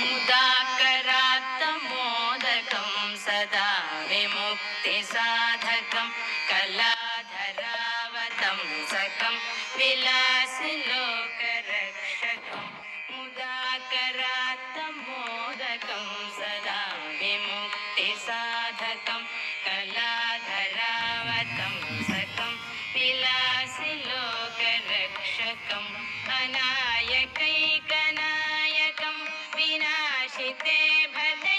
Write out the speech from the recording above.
मुदा मुदाकरात्तमोदकं सदा विमुक्तिसाधकं कलाधरावतं सकं विलासलोकरक्षकं मुदाकरात्तमोदकं सदा विमुक्तिसाधकं कलाधरावतं सकं विलासलोकरक्षकम् अनायकै भले